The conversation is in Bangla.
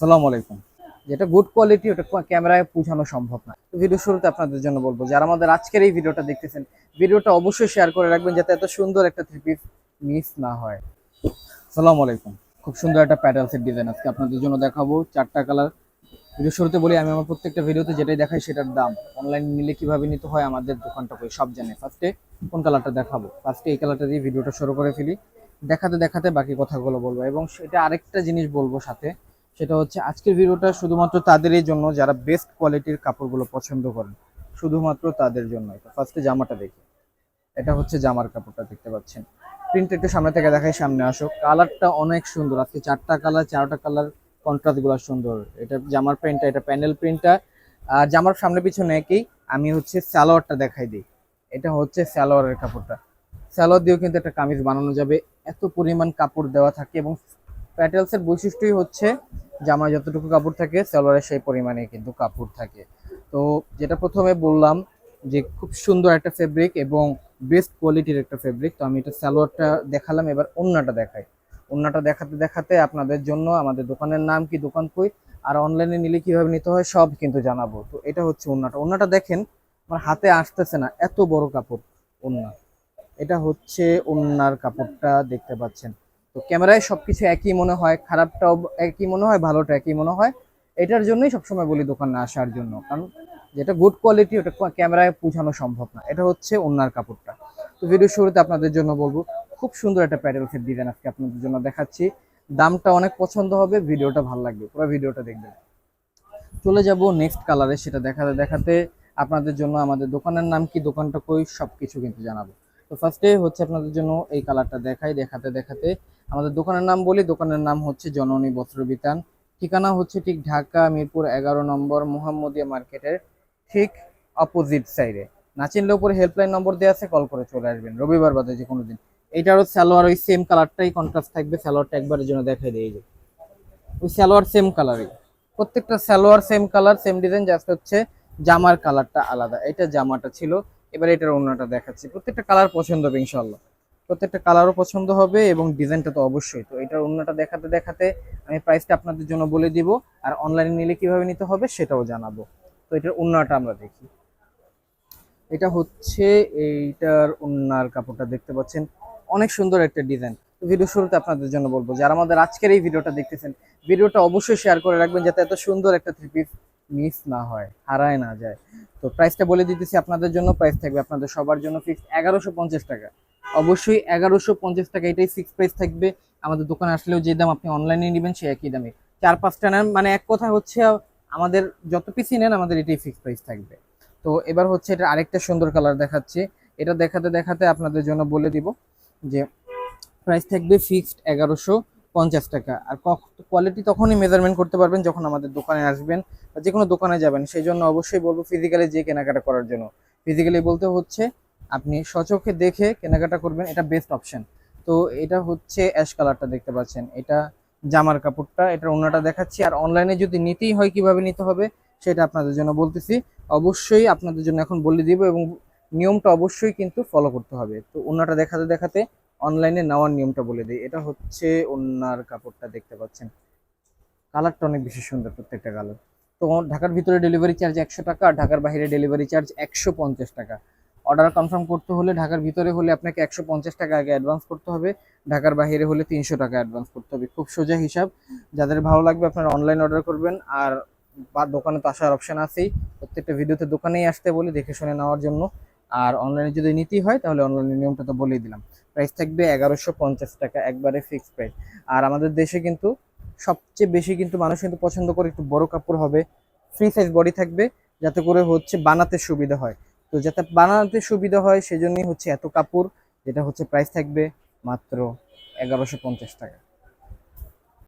সালাম আলাইকুম। যেটা গুড কোয়ালিটি ওটা ক্যামেরায় পৌঁছানো সম্ভব না। ভিডিও শুরুতে আপনাদের জন্য বলব, যারা আমাদের আজকের এই ভিডিওটা দেখতেছেন ভিডিওটা অবশ্যই শেয়ার করে রাখবেন যাতে এত সুন্দর একটা থ্রি পিস মিস না হয়। সালাম আলাইকুম। খুব সুন্দর একটা প্যাডেলসের ডিজাইন আজকে আপনাদের জন্য দেখাবো, চারটা কালার ভিডিও শুরুতে বলি, আমি আমার প্রত্যেকটা ভিডিওতে যেটাই দেখাই সেটার দাম। অনলাইন নিলে কীভাবে নিতে হয় আমাদের দোকানটা কই সব জানে। ফার্স্টে কোন কালারটা দেখাবো? ফার্স্টে এই কালারটা দিয়ে ভিডিওটা শুরু করে ফেলি। দেখাতে দেখাতে বাকি কথাগুলো বলব এবং সেটা আরেকটা জিনিস বলব সাথে। সেটা হচ্ছে আজকের ভিডিওটা শুধুমাত্র তাদেরই জন্য, যারা বেস্ট কোয়ালিটির কাপড়গুলো পছন্দ করেন, শুধুমাত্র তাদের জন্য ফার্স্টে জামাটা দেখি। এটা হচ্ছে জামার কাপড়টা দেখতে পাচ্ছেন। প্রিন্ট একটু সামনে থেকে দেখাই, সামনে আসো। কালারটা অনেক সুন্দর। আজকে চারটা কালার চারটা কালার কন্ট্রাস্টগুলো সুন্দর। এটা জামার প্রিন্টটা এটা প্যানেল প্রিন্টটা আর জামার সামনে পিছনে একই আমি হচ্ছে সালোয়ারটা দেখাই দিই। এটা হচ্ছে সালোয়ারের কাপড়টা। সালোয়ার দিয়েও কিন্তু একটা কামিজ বানানো যাবে। এত পরিমাণ কাপড় দেওয়া থাকে এবং প্যাটেলসের বৈশিষ্ট্যই হচ্ছে জামায় যতটুকু কাপড় থাকে সালোয়ারে সেই পরিমাণে কিন্তু কাপড় থাকে। তো যেটা প্রথমে বললাম যে খুব সুন্দর একটা ফেব্রিক এবং বেস্ট কোয়ালিটির একটা ফেব্রিক তো আমি এটা সালোয়ারটা দেখালাম, এবার ওন্নাটা দেখাই। ওন্নাটা দেখাতে দেখাতে আপনাদের জন্য আমাদের দোকানের নাম কি, দোকান কই, আর অনলাইনে নিলে কীভাবে নিতে হয় সব কিন্তু জানাব। তো এটা হচ্ছে ওন্নাটা। ওন্নাটা দেখেন, আমার হাতে আসতেছে না, এত বড় কাপড় ওন্না। এটা হচ্ছে ওন্নার কাপড়টা, দেখতে পাচ্ছেন। তো ক্যামেরায় সব কিছু একই মনে হয়, খারাপটাও একই মনে হয়, ভালোটা একই মনে হয়। এটার জন্যই সবসময় বলি দোকানে আসার জন্য। কারণ যেটা গুড কোয়ালিটি ওটা ক্যামেরায় বোঝানো সম্ভব না। এটা হচ্ছে ওন্নার কাপড়টা। তো ভিডিও শুরুতে আপনাদের জন্য বলব, খুব সুন্দর একটা প্যাডেলসের ডিজাইন আজকে আপনাদের জন্য দেখাচ্ছি। দামটা অনেক পছন্দ হবে, ভিডিওটা ভালো লাগবে। পুরো ভিডিওটা দেখবেন। চলে যাব নেক্সট কালারে সেটা দেখাতে দেখাতে আপনাদের জন্য আমাদের দোকানের নাম কি, দোকানটা কই সব কিছু কিন্তু জানাব। তো ফার্স্টে হচ্ছে আপনাদের জন্য এই কালারটা দেখাই, দেখাতে দেখাতে আমাদের দোকানের নাম বলি, দোকানের নাম হচ্ছে জননী বস্ত্র বিতান। ঠিকানা হচ্ছে ঠিক ঢাকা মিরপুর এগারো নম্বর মোহাম্মদিয়া মার্কেটের ঠিক অপোজিট সাইডে না চিনলে উপরে হেল্পলাইন নম্বর দেওয়া আছে কল করে চলে আসবেন। রবিবার বাদে যে কোনো দিন। এইটারও সালোয়ার, ওই সেম কালারটাই কন্ট্রাস্ট থাকবে, সালোয়ারটা একবারের জন্য দেখাই দিয়ে যে ওই সালোয়ার সেম কালারই প্রত্যেকটা salwar same colour same design just হচ্ছে জামার কালারটা আলাদা। এটা জামাটা ছিল। এবার এটার অন্যটা দেখাচ্ছি। প্রত্যেকটা কালার পছন্দ হবে ইনশাল্লাহ প্রত্যেকটা কালারও পছন্দ হবে এবং ডিজাইনটা তো অবশ্যই। তো এটার অন্যটা দেখাতে দেখাতে আমি প্রাইসটা আপনাদের জন্য বলে দিব। আর অনলাইনে নিলে কীভাবে নিতে হবে সেটাও জানাব। তো এটার অন্যটা আমরা দেখি। এটা হচ্ছে এইটার অন্যার কাপড়টা দেখতে পাচ্ছেন। অনেক সুন্দর একটা ডিজাইন। ভিডিও শুরুতে আপনাদের জন্য বলব, যারা আমাদের আজকের এই ভিডিওটা দেখতেছেন, ভিডিওটা অবশ্যই শেয়ার করে রাখবেন যাতে এত সুন্দর একটা থ্রি পিস মিস না হয়, হারায় না যায়। তো প্রাইসটা বলে দিতেছি আপনাদের জন্য প্রাইস থাকবে আপনাদের সবার জন্য ফিক্সড এগারোশো পঞ্চাশ টাকা। অবশ্যই এগারোশো পঞ্চাশ টাকা এটাই ফিক্স প্রাইস থাকবে। আমাদের দোকানে আসলেও যে দাম আপনি অনলাইনে নেবেন, সে একই দামে। চার পাঁচটা নেন মানে এক কথা হচ্ছে, আমাদের যত পিসই নেন, আমাদের এটাই ফিক্সড প্রাইস থাকবে। তো এবার হচ্ছে এটা আরেকটা সুন্দর কালার দেখাচ্ছি। এটা দেখাতে দেখাতে আপনাদের জন্য বলে দিব যে প্রাইস থাকবে ফিক্সড এগারোশো। পঞ্চাশ টাকা। আর কোয়ালিটি তখনই মেজারমেন্ট করতে পারবেন যখন আমাদের দোকানে আসবেন বা যে কোনো দোকানে যাবেন। সেই জন্য অবশ্যই বলব ফিজিক্যালি যে কেনাকাটা করার জন্য। ফিজিক্যালি বলতে হচ্ছে আপনি সচোখে দেখে কেনাকাটা করবেন, এটা বেস্ট অপশন তো এটা হচ্ছে অ্যাশ কালারটা দেখতে পাচ্ছেন। এটা জামার কাপড়টা, এটা অন্যটা দেখাচ্ছি। আর অনলাইনে যদি নিতেই হয় কীভাবে নিতে হবে, সেটা আপনাদের জন্য বলতেছি। অবশ্যই আপনাদের জন্য এখন বলে দিব এবং নিয়মটা অবশ্যই কিন্তু ফলো করতে হবে। তো অন্যটা দেখাতে দেখাতে অনলাইনে নেওয়ার নিয়মটা বলে দিই। এটা হচ্ছে ওনার কাপড়টা দেখতে পাচ্ছেন। কালারটা অনেক বেশি সুন্দর প্রত্যেকটা কালার। তো ঢাকার ভিতরে ডেলিভারি চার্জ একশো টাকা আর ঢাকার বাইরে ডেলিভারি চার্জ একশো পঞ্চাশ টাকা। অর্ডার কনফার্ম করতে হলে ঢাকার ভিতরে হলে আপনাকে একশো পঞ্চাশ টাকা আগে অ্যাডভান্স করতে হবে। ঢাকার বাইরে হলে তিনশো টাকা অ্যাডভান্স করতে হবে। খুব সোজা হিসাব। যাদের ভালো লাগবে আপনারা অনলাইন অর্ডার করবেন। আর বা দোকানে তো আসার অপশান আছেই। প্রত্যেকটা ভিডিওতে দোকানেই আসতে বলি, দেখে শুনে নেওয়ার জন্য। আর অনলাইনে যদি নিতেই হয়, তাহলে অনলাইনের নিয়মটা তো বলেই দিলাম। প্রাইস থাকবে এগারোশো পঞ্চাশ টাকা, একবারে ফিক্সড প্রাইস আর আমাদের দেশে কিন্তু সবচেয়ে বেশি কিন্তু মানুষ কিন্তু পছন্দ করে একটু বড় কাপড় হবে। ফ্রি সাইজ বডি থাকবে, যাতে করে হচ্ছে বানাতে সুবিধা হয়। তো যাতে বানাতে সুবিধা হয়, সেজন্যই হচ্ছে এত কাপড়, যেটা হচ্ছে প্রাইস থাকবে মাত্র এগারোশো পঞ্চাশ টাকা।